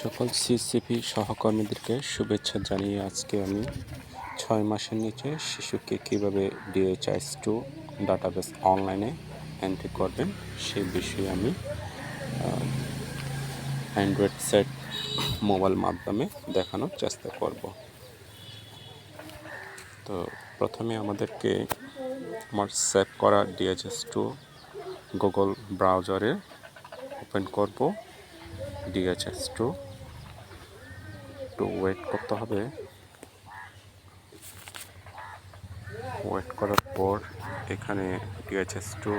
সকল সিসিপি সহকর্মীদেরকে শুভেচ্ছা জানিয়ে আজকে আমি ছয় মাসের নিচে শিশুকে কীভাবে ডিএইচআইস টু ডাটাবেস অনলাইনে এন্ট্রি করবেন সেই বিষয়ে আমি অ্যান্ড্রয়েড সেট মোবাইল মাধ্যমে দেখানোর চেষ্টা করব। তো প্রথমে আমাদেরকে আমার সেভ করা ডিএইচএস টু গুগল ব্রাউজারে ওপেন করব ডিএইচএস টু একটু ওয়েট করতে হবে। ওয়েট করার পর এখানে ডিএইচএস টু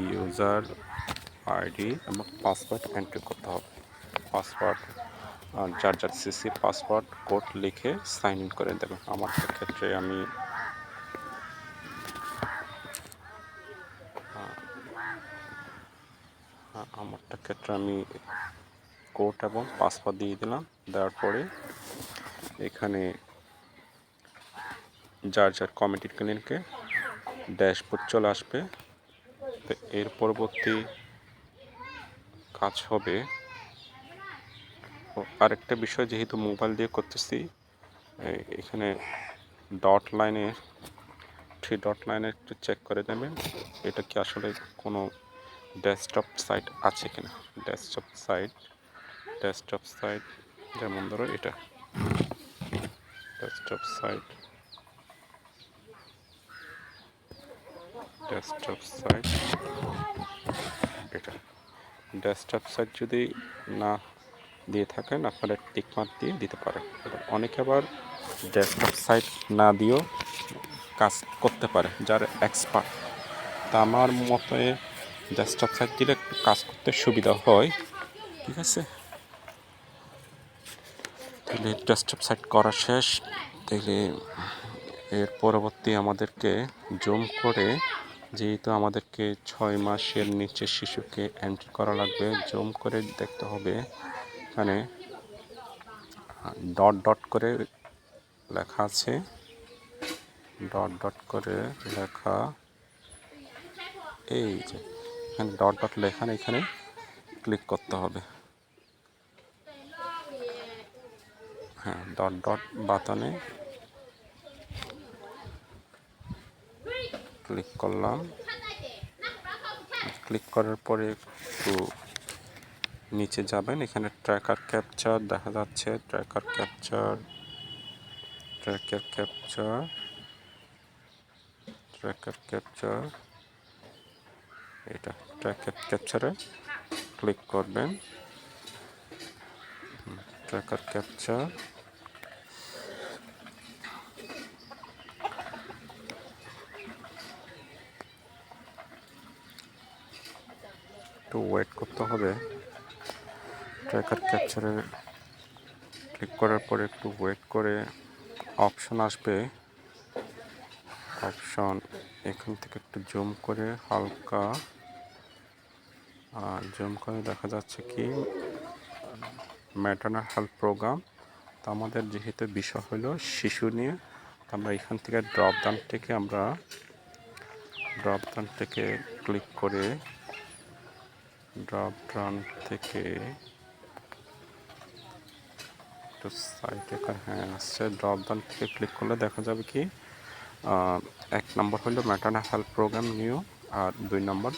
ইউজার আইডি এবং পাসওয়ার্ড এন্ট্রি করতে হবে। পাসওয়ার্ড যার যার সিসি পাসওয়ার্ড কোড লিখে সাইন ইন করে দেবেন। আমার ক্ষেত্রে আমি আমারটা ক্ষেত্রে আমি কোড এবং পাসওয়ার্ড দিয়ে দিলাম। দেওয়ার পরে এখানে যার যার কমিটি ক্লিনকে ড্যাশবোর্ড চলে আসবে। তো এর পরবর্তী কাজ হবে। আরেকটা বিষয় যেহেতু মোবাইল দিয়ে করতেছি এখানে ডট লাইনে থ্রি ডট লাইনে একটু চেক করে দেবেন এটা কি আসলে কোনো ডেস্কটপ সাইট আছে কিনা? ডেস্কটপ সাইট ডেস্কটপ সাইট, যেমন ধরো এটা। Desktop site. Desktop site. এটা। ডেস্কটপ সাইট যদি না দিয়ে থাকেন, আপনারা টিকমার্ক দিয়ে দিতে পারেন। অনেকে আবার ডেস্কটপ সাইট না দিয়েও কাজ করতে পারে, যার এক্সপার্ট। তা আমার মতে ডেস্কটপ সাইট দিলে একটু কাজ করতে সুবিধা হয়। ঠিক আছে? তাহলে ডেস্কটপ সাইট করা শেষ। তাহলে এর পরবর্তী আমাদেরকে জুম করে যেহেতু আমাদেরকে ছয় মাসের নিচে শিশুকে এন্ট্রি করা লাগবে, জুম করে দেখতে হবে। এখানে ডট ডট করে লেখা আছে। ডট ডট করে লেখা এই যে, এখানে ডট ডট লেখা এখানে ক্লিক করতে হবে। হ্যাঁ ডট ডট বাটনে ক্লিক করলাম। ক্লিক করার পরে একটু নিচে যাবেন। এখানে ট্র্যাকার ক্যাপচার দেখা যাচ্ছে। Tracker capture tracker capture tracker capture. এটা ট্র্যাকার ক্যাপচারে ক্লিক করবেন। Tracker capture. একটু ওয়েট করতে হবে। ট্র্যাকার ক্যাপচারে ক্লিক করার পরে একটু ওয়েট করে অপশন আসবে। অপশন এখান থেকে একটু জুম করে হালকা আর জুম করে দেখা যাচ্ছে কি ম্যাটার্নাল হেলথ প্রোগ্রাম তো আমাদের যেহেতু বিষয় হলো শিশু নিয়ে আমরা এখান থেকে ড্রপ ডান থেকে আমরা ড্রপ ডান থেকে ক্লিক করে ড্রপ ডান থেকে একটু সাইডে হ্যাঁ আসছে। ড্রপ ডান থেকে ক্লিক করলে দেখা যাবে কি এক নম্বর হলো ম্যাটার্নাল হেলথ প্রোগ্রাম নিউ আর দুই নম্বর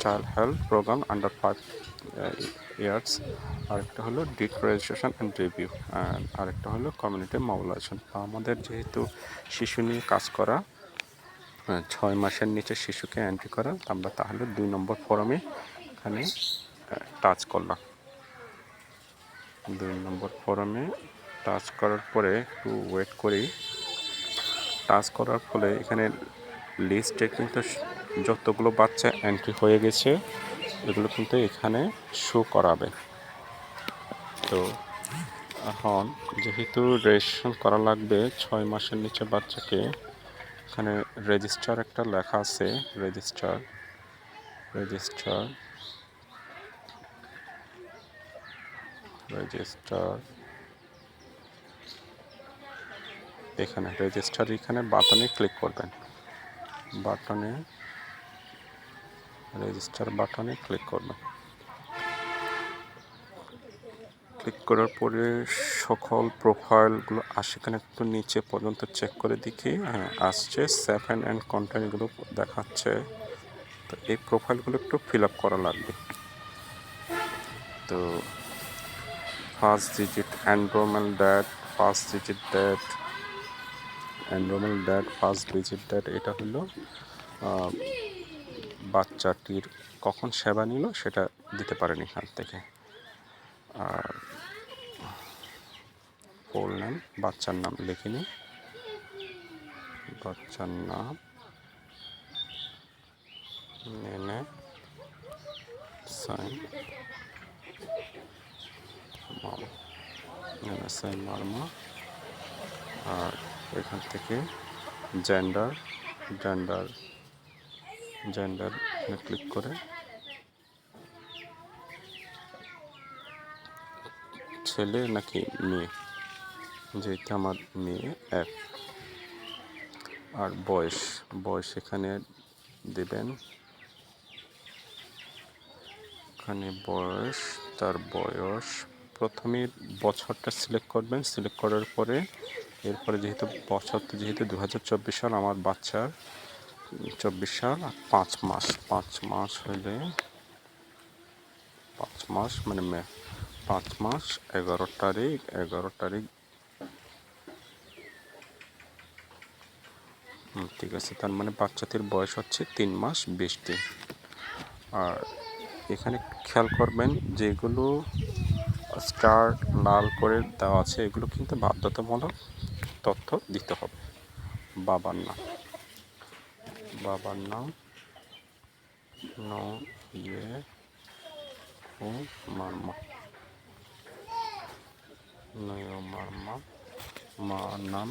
child health programme under five years আরেকটা হলো ডিট রেজিস্ট্রেশন অ্যান্ড রিভিউ আরেকটা হলো কমিউনিটি মোবিলাইজেশন আমাদের যেহেতু শিশু নিয়ে কাজ করা ছয় মাসের নিচে শিশুকে এন্ট্রি করা আমরা তাহলে দুই নম্বর ফর্মে এখানে। টাচ করলাম। দুই নম্বর ফর্মে টাচ করার পরে একটু ওয়েট করি। টাচ করার ফলে এখানে লিস্টে কিন্তু যতগুলো বাচ্চা এন্ট্রি হয়ে গেছে এগুলো কিন্তু এখানে শো করাবে। তো এখন যেহেতু রেজিস্ট্রেশন করা লাগবে ছয় মাসের নিচে বাচ্চাকে এখানে রেজিস্টার একটা লেখা আছে রেজিস্টার রেজিস্টার রেজিস্টার এখানে রেজিস্টার এখানে বাটনে ক্লিক করবেন। বাটনে রেজিস্টার বাটনে ক্লিক করবেন। ক্লিক করার পরে সকল প্রোফাইলগুলো আসে কিনা একটু নিচে পর্যন্ত চেক করে দেখি। হ্যাঁ আসছে। সেভেন অ্যান্ড কন্টেন্টগুলো দেখাচ্ছে। তো এই প্রোফাইলগুলো একটু ফিল আপ করা লাগবে। তো first digit enrolment date first digit date enrolment date first digit date এটা হলো বাচ্চাটির কখন সেবা নিল সেটা দিতে পারেন এখান থেকে। আর ফুল নেম বাচ্চার নাম লিখে নিই বাচ্চার নাম নেনে সাইন মাম নেনে সাইন আর এখান থেকে জেন্ডার জেন্ডার জেন্ডার ক্লিক করে। ছেলে নাকি মেয়ে? যেটা আমার মেয়ে, এক। আর বয়স বয়স এখানে দেবেন। এখানে বয়স, তার বয়স প্রথমে বছরটা সিলেক্ট করবেন। সিলেক্ট করার পরে, এরপরে যেহেতু বছরটা যেহেতু দু হাজার চব্বিশ সাল আমার বাচ্চার, চব্বিশ সাল আর পাঁচ মাস। পাঁচ মাস হলে, পাঁচ মাস মানে পাঁচ মাস এগারো তারিখ এগারো তারিখ। ঠিক আছে। তার মানে বাচ্চাটির বয়স হচ্ছে তিন মাস বিশ দিন আর এখানে খেয়াল করবেন, যেগুলো স্টার লাল করে দেওয়া আছে, এগুলো কিন্তু বাধ্যতামূলক তথ্য দিতে হবে। বাবার নাম। বাবার নাম ন ইয়ে ও মারমা নয় মারমা মার নাম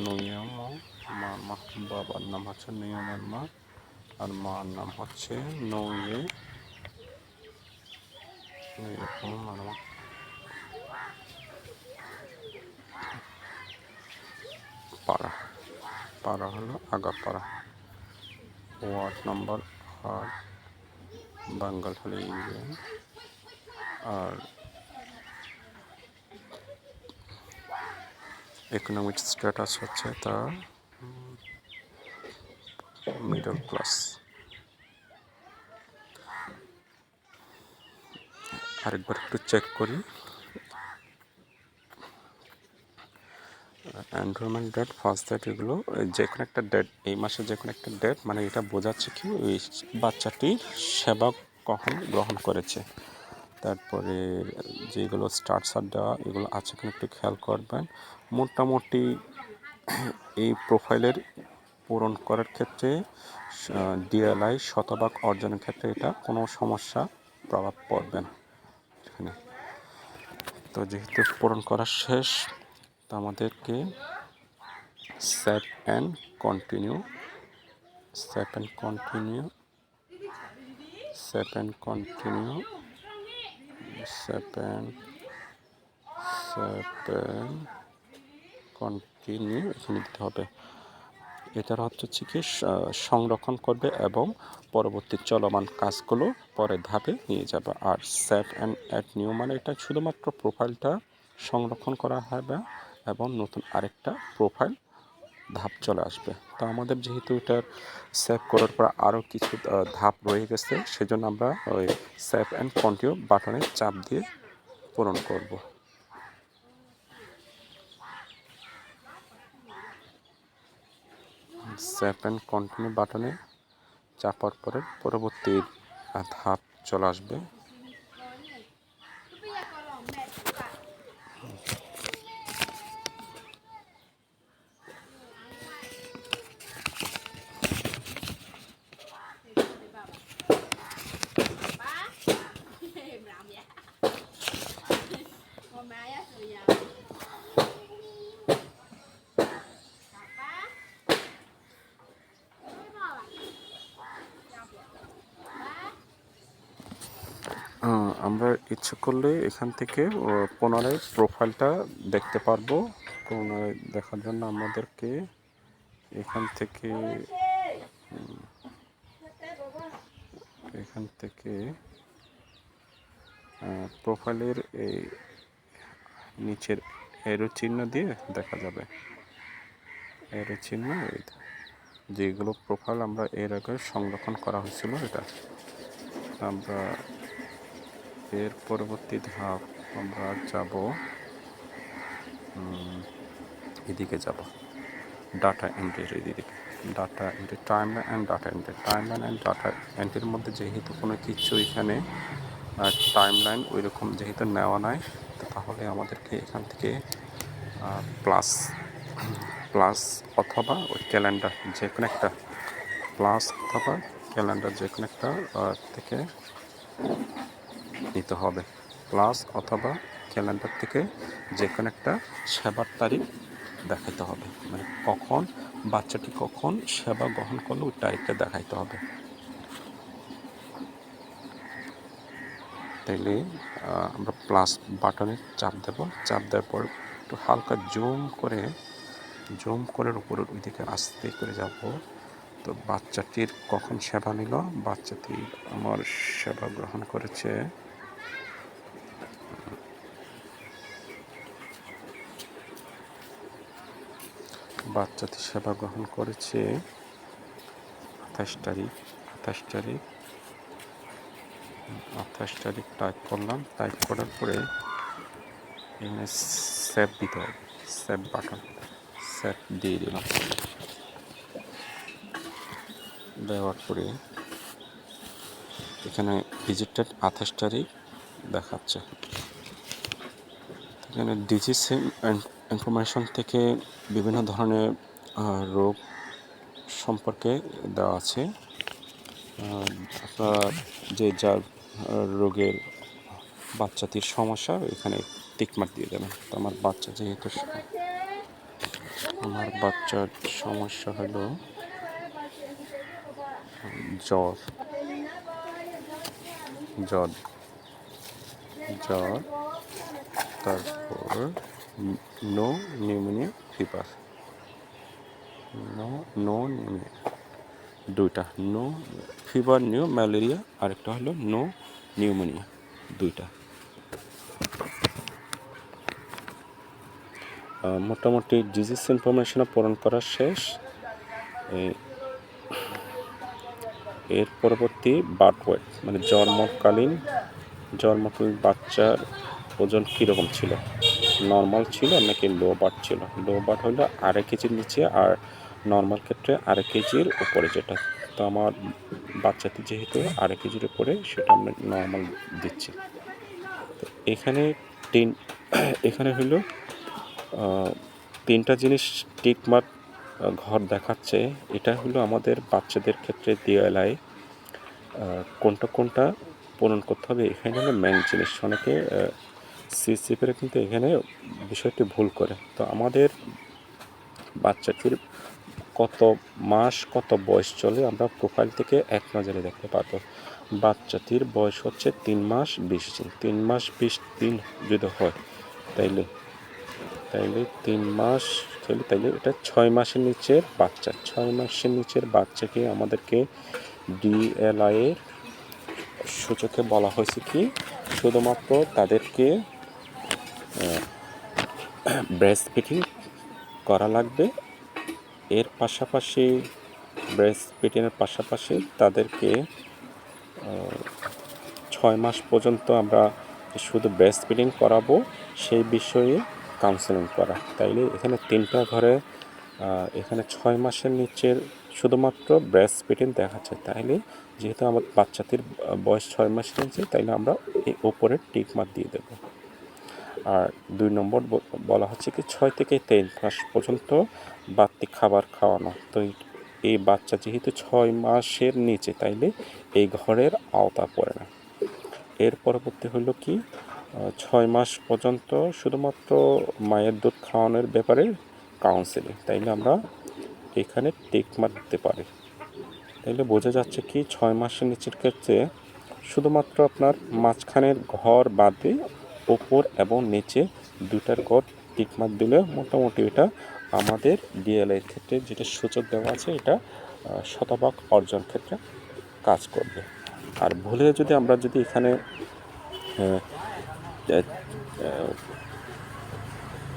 নাম ইয়ে নয়ম মারমা বাবার নাম হচ্ছে নয়ম মারমা আর মার নাম হচ্ছে নয়ে নয়ম মারমা পাড়া পাড়া হলো আগাপাড়া ওয়ার্ড নাম্বার আট বাঙ্গাল হলো ইউএন আর ইকোনমিক স্ট্যাটাস হচ্ছে তার মিডল ক্লাস আরেকবার একটু চেক করি। এনরোলমেন্ট ডেট ফার্স্ট ডেট এগুলো যে কোনো একটা ডেট এই মাসে যে কোনো একটা ডেট মানে এটা বোঝাচ্ছে কি, ওই বাচ্চাটির সেবা কখন গ্রহণ করেছে। তারপরে যেগুলো স্টার্টসার দেওয়া, এগুলো আছে কিনা একটু খেয়াল করবেন। মোটামুটি এই প্রোফাইলের পূরণ করার ক্ষেত্রে ডিএলআই শতভাগ অর্জনের ক্ষেত্রে এটা কোনো সমস্যা প্রভাব পড়বে না। এখানে। তো যেহেতু পূরণ করা শেষ, তো আমাদেরকে save and continue save and continue save and continue seven seven continue এখানে দিতে হবে। এটার হচ্ছে হচ্ছে কি সংরক্ষণ করবে এবং পরবর্তী চলমান কাজগুলো পরের ধাপে নিয়ে যাবে। আর সেভ অ্যান্ড অ্যাড নিউ মানে এটা শুধুমাত্র প্রোফাইলটা সংরক্ষণ করা হবে এবং নতুন আরেকটা প্রোফাইল ধাপ চলে আসবে। তো আমাদের যেহেতু এটার সেভ করার পর আরও কিছু ধাপ রয়ে গেছে, সেজন্য আমরা ওই সেভ অ্যান্ড কন্টিনিউ বাটনে চাপ দিয়ে পূরণ করব। সেভ অ্যান্ড কন্টিনিউ বাটনে চাপার পরে পরবর্তী ধাপ চলে আসবে। আহ, আমরা ইচ্ছে করলে এখান থেকে পুনরায় প্রোফাইলটা দেখতে পারব। পুনরায় দেখার জন্য আমাদেরকে এখান থেকে এখান থেকে প্রোফাইলের এই নিচের এরো চিহ্ন দিয়ে দেখা যাবে। এরো চিহ্ন যেগুলো প্রোফাইল আমরা এর আগে সংরক্ষণ করা হয়েছিল এটা। আমরা এর পরবর্তী ধাপ আমরা যাব এদিকে যাব। ডাটা এন্ট্রির এদিকে। Data entry timeline and data entry timeline and data এন্ট্রির মধ্যে যেহেতু কোনো কিছু এখানে টাইমলাইন ওই রকম যেহেতু নেওয়া নাই তাহলে আমাদেরকে এখান থেকে প্লাস প্লাস অথবা ওই ক্যালেন্ডার যে কোনো একটা প্লাস অথবা ক্যালেন্ডার যে কোনো একটা থেকে নিতে হবে। প্লাস অথবা ক্যালেন্ডার থেকে যে কোনো একটা সেবার তারিখ দেখাইতে হবে। মানে কখন বাচ্চাটি কখন সেবা গ্রহণ করল, ওই তারিখটা দেখাইতে হবে। তাইলে আমরা প্লাস বাটনে চাপ দেব। চাপ দেওয়ার পর একটু হালকা জুম করে জুম করে উপরের ওইদিকে আস্তে করে যাব। তো বাচ্চাটির কখন সেবা নিল? বাচ্চাটি আমার সেবা গ্রহণ করেছে। বাচ্চাটি সেবা গ্রহণ করেছে। আঠাশ তারিখ আঠাশ তারিখ আঠাশ তারিখ টাইপ করলাম। টাইপ করার পরে এখানে সেভ দিতে হবে। সেভ বাটন সেভ দিয়ে দিলাম। দেওয়ার পরে এখানে ডিজিটেড আঠাশ তারিখ দেখাচ্ছে। এখানে ডিজিসিম ইনফরমেশন থেকে বিভিন্ন ধরনের রোগ সম্পর্কে দেওয়া আছে। যে যার রোগের বাচ্চাটির সমস্যা, এখানে টিকমার্ক দিয়ে দেবেন। তো আমার বাচ্চা যেহেতু আমার বাচ্চার সমস্যা হলো, জ্বর। জ্বর। জ্বর, তারপর no pneumonia fever no no pneumonia দুইটা. নো ফিভার নিউ ম্যালেরিয়া আরেকটা হলো নো নিউমোনিয়া দুইটা। মোটামুটি ডিজিজ ইনফরমেশন পূরণ করা শেষ। এর পরবর্তী বার্থ ওয়েট মানে জন্মকালীন জন্মকালীন বাচ্চার ওজন কীরকম ছিল? নর্মাল ছিল, নাকি লো বার্থ ছিল? লো বার্থ হলো আড়াই কেজির নিচে আর নর্মাল ক্ষেত্রে আড়াই কেজির উপরে যেটা। তো আমার বাচ্চাটি যেহেতু আড়াই কেজির উপরে, সেটা আমরা নর্মাল দিচ্ছি। তো এখানে তিন, এখানে হলো তিনটা জিনিস টিকমার্ক ঘর দেখাচ্ছে। এটা হলো আমাদের বাচ্চাদের ক্ষেত্রে দেওয়ালায় কোনটা কোনটা পূরণ করতে হবে, এখানে হলো মেন জিনিস। অনেকে সিসিপিরা কিন্তু এখানে বিষয়টি ভুল করে। তো আমাদের বাচ্চাটির কত মাস, কত বয়স চলে আমরা প্রোফাইল থেকে এক নজরে দেখতে পারব। বাচ্চাটির বয়স হচ্ছে তিন মাস বিশ দিন তিন মাস বিশ দিন যদি হয়, তাইলে তাইলে তিন মাস তাইলে তাইলে এটা ছয় মাসের নিচের বাচ্চা। ছয় মাসের নিচের বাচ্চাকে আমাদেরকে ডিএলআই এর সূচকে বলা হয়েছে কি? শুধুমাত্র তাদেরকে ব্রেস্ট ফিটিং করা লাগবে। এর পাশাপাশি ব্রেস্ট ফিটিংয়ের পাশাপাশি তাদেরকে ছয় মাস পর্যন্ত আমরা শুধু ব্রেস্ট ফিডিং করাবো, সেই বিষয়ে কাউন্সেলিং করা। তাইলে এখানে তিনটা ঘরে এখানে ছয় মাসের নিচের শুধুমাত্র ব্রেস্ট ফিডিং দেখাচ্ছে তাইলে যেহেতু আমার বাচ্চাটির বয়স ছয় মাসের নিচে, তাইলে আমরা এই ওপরে টিক মার্ক দিয়ে দেবো। আর দুই নম্বর বলা হচ্ছে কি ছয় থেকে তিন মাস পর্যন্ত বাড়তি খাবার খাওয়ানো। তো এই- বাচ্চা যেহেতু ছয় মাসের নিচে, তাইলে এই ঘরের আওতা পড়ে না। এর পরবর্তী হলো কি ছয় মাস পর্যন্ত শুধুমাত্র মায়ের দুধ খাওয়ানোর ব্যাপারে কাউন্সিলিং তাইলে আমরা এখানে টেক মার্ক দিতে পারি। তাইলে বোঝা যাচ্ছে কি, ছয় মাসের নিচের ক্ষেত্রে শুধুমাত্র আপনার মাঝখানের ঘর বাদে ওপর এবং নিচে দুটার ঘর টিকমার্ক দিলে মোটামুটি এটা আমাদের ডিএলএর ক্ষেত্রে যেটা সূচক দেওয়া আছে, এটা শতভাগ অর্জন ক্ষেত্রে কাজ করবে। আর ভুলে যদি আমরা যদি এখানে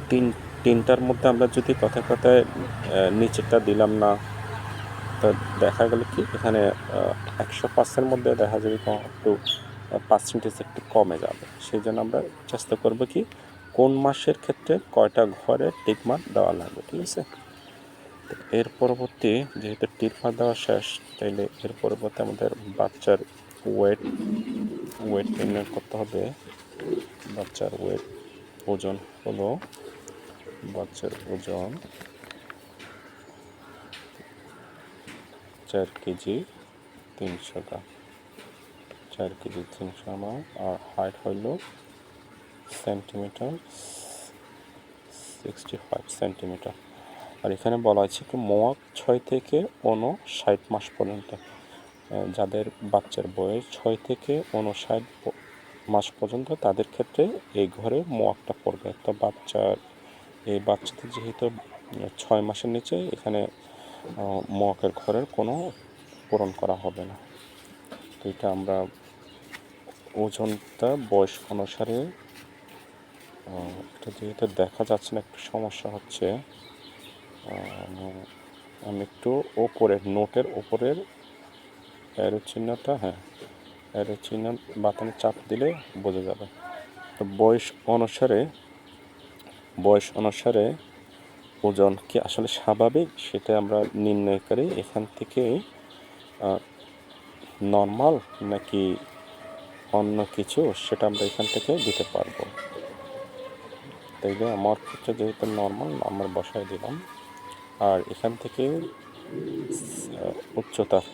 তিন, তিনটার মধ্যে আমরা যদি কথায় কথায় নিচেরটা দিলাম না, তো দেখা গেল কি এখানে একশো পার্সেন্ট মধ্যে দেখা যাবে একটু পার্সেন্টেজ একটু কমে যাবে। সেই জন্য আমরা চেষ্টা করব কি, কোন মাসের ক্ষেত্রে কয়টা ঘরে টিকমার দেওয়া লাগবে, ঠিক আছে? এর পরবর্তী, যেহেতু টিকমার দেওয়া শেষ, তাইলে এর পরবর্তী আমাদের বাচ্চার ওয়েট ওয়েট নির্ণয় করতে হবে। বাচ্চার ওয়েট ওজন হলো, বাচ্চার ওজন চার কেজি তিনশো গ্রাম। চার কেজি তিনশো গ্রাম আর হাইট হইল সেন্টিমিটার সিক্সটি ফাইভ সেন্টিমিটার আর এখানে বলা আছে কি, মোয়াক ছয় থেকে ষাট মাস পর্যন্ত যাদের বাচ্চার বয়স ছয় থেকে প- মাস পর্যন্ত, তাদের ক্ষেত্রে এই ঘরে মোয়াকটা পড়বে। তো বাচ্চার, এই বাচ্চাদের যেহেতু ছয় মাসের নিচে, এখানে মোয়াকের ঘরের কোনো পূরণ করা হবে না। তো এটা আমরা ওজনটা, বয়স অনুসারে এটা যেহেতু দেখা যাচ্ছে না, একটু সমস্যা হচ্ছে আমি একটু ওপরের, নোটের ওপরের অ্যারো চিহ্নটা হ্যাঁ অ্যারো চিহ্ন বাতানে চাপ দিলে বোঝা যাবে। তো বয়স অনুসারে বয়স অনুসারে ওজন কি আসলে স্বাভাবিক, সেটা আমরা নির্ণয় করি। এখান থেকে নর্মাল নাকি অন্য কিছু সেটা আমরা এখান থেকে দিতে পারব। তাইলে আমার ক্ষেত্রে যেহেতু নর্মাল আমার বসায় দিলাম। আর এখান থেকে উচ্চতার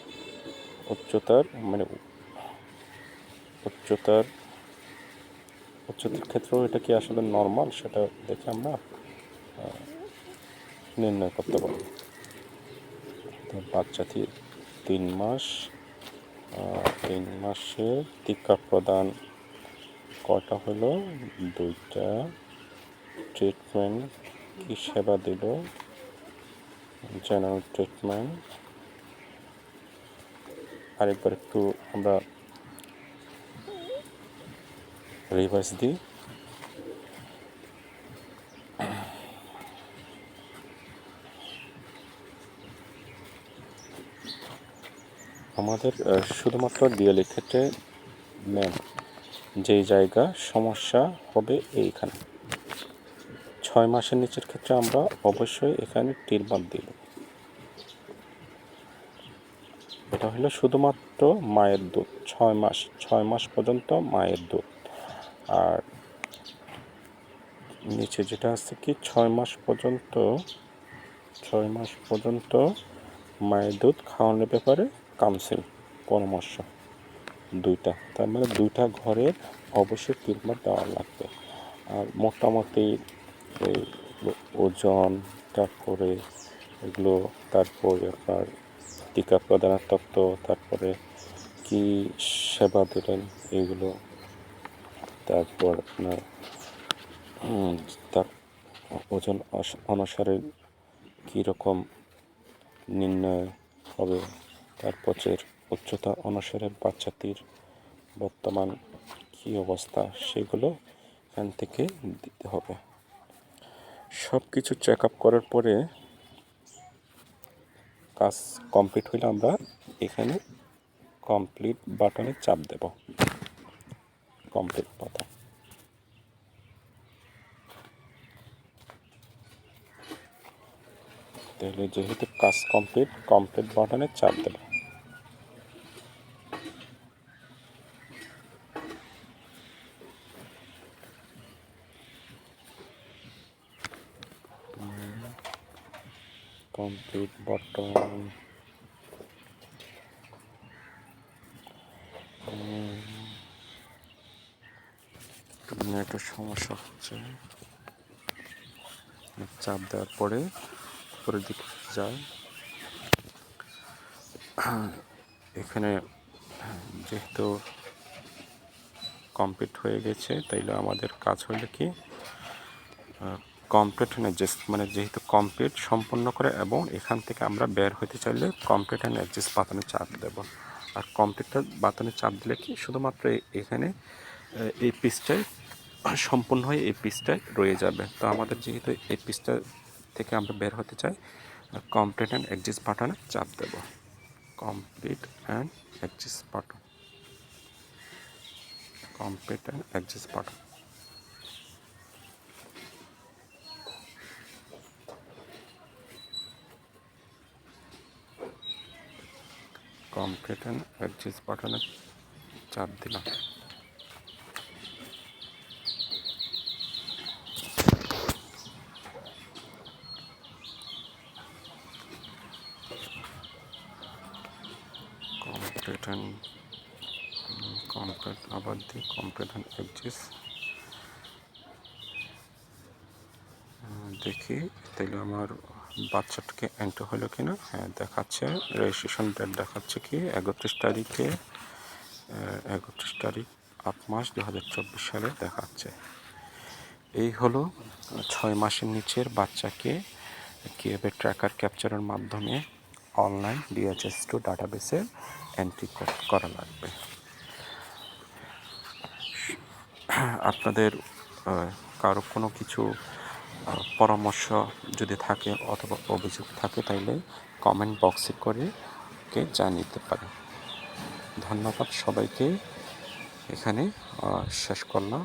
উচ্চতার মানে উচ্চতার উচ্চতার ক্ষেত্রেও এটা কি আসলে নর্মাল সেটা দেখে আমরা নির্ণয় করতে পারব। তো বাচ্চা তিন মাস তিন মাসে টিকা প্রদান কটা হলো? দুইটা। ট্রিটমেন্ট কি সেবা দিল? General treatment. আরেকবার একটু আমরা রিভার্স দিই। আমাদের শুধুমাত্র ডিএলএ ক্ষেত্রে মেন যেই জায়গা, সমস্যা হবে এইখানে। ছয় মাসের নিচের ক্ষেত্রে আমরা অবশ্যই এখানে টিরবাদ দিব। এটা হলো শুধুমাত্র মায়ের দুধ, ছয় মাস ছয় মাস পর্যন্ত মায়ের দুধ। আর নিচে যেটা আছে কি, ছয় মাস পর্যন্ত, ছয় মাস পর্যন্ত মায়ের দুধ খাওয়ানোর ব্যাপারে কাউন্সিল, পরামর্শ, দুইটা। তার মানে দুইটা ঘরের অবশ্যই ট্রিটমেন্ট দেওয়া লাগবে। আর মোটামুটি ওজন তারপরে এগুলো, তারপরে আপনার টিকা প্রদানের তত্ত্ব তারপরে কি সেবা দিলেন, এগুলো, তারপর আপনার তার ওজন অনুসারে কীরকম নির্ণয় হবে তার পচের উচ্চতা অনুসারে বাচ্চাটির বর্তমান কী অবস্থা সেগুলো এখান থেকে দিতে হবে। সব কিছু চেক আপ করার পরে কাজ কমপ্লিট হলে আমরা এখানে কমপ্লিট বাটনে চাপ দেব। কমপ্লিট বাটন তাহলে যেহেতু কাজ কমপ্লিট কমপ্লিট বাটনে চাপ দেব। কমপ্লিট বাটন নেটের সমস্যা হচ্ছে। চাপ দেওয়ার পরে উপরের দিকে যায় এখানে যেহেতু কমপ্লিট হয়ে গেছে, তাইলে আমাদের কাজ হইলে কি? কমপ্লিট অ্যান্ড অ্যাডজাস্ট মানে যেহেতু কমপ্লিট সম্পূর্ণ করে এবং এখান থেকে আমরা বের হতে চাইলে কমপ্লিট অ্যান্ড অ্যাডজাস্ট বাটনে চাপ দেব। আর কমপ্লিটটা বাটনে চাপ দিলে কি? শুধুমাত্র এখানে এই পিসটাই, সম্পূর্ণ হয়ে এই পিসটাই রয়ে যাবে। তো আমাদের যেহেতু এই পিসটা থেকে আমরা বের হতে চাই কমপ্লিট অ্যান্ড অ্যাডজাস্ট বাটনে চাপ দেব। Complete and adjust button complete and adjust button complete and adjust বাটনে চাপ দিলাম। কমপ্লিট অ্যান্ড কমপ্লিট আবার দিই কমপ্লিট অ্যান্ড অ্যাডজাস্ট দেখি, তাহলে আমার বাচ্চাটাকে এন্টার হলো কিনা? হ্যাঁ দেখাচ্ছে। রেজিস্ট্রেশন ডেট দেখাচ্ছে কি? একত্রিশ তারিখে একত্রিশ তারিখ আট মাস দু হাজার চব্বিশ সালে দেখাচ্ছে। এই হলো ছয় মাসের নিচের বাচ্চাকে কীভাবে ট্র্যাকার ক্যাপচারের মাধ্যমে অনলাইন ডিএচএস টু ডাটাবেসে এন্ট্রি করা লাগবে। আপনাদের কারও কোনো কিছু পরামর্শ যদি থাকে অথবা অভিযোগ থাকে তাহলে কমেন্ট বক্সে করে কে জানিতে পারে। ধন্যবাদ সবাইকে। এখানে শেষ করলাম।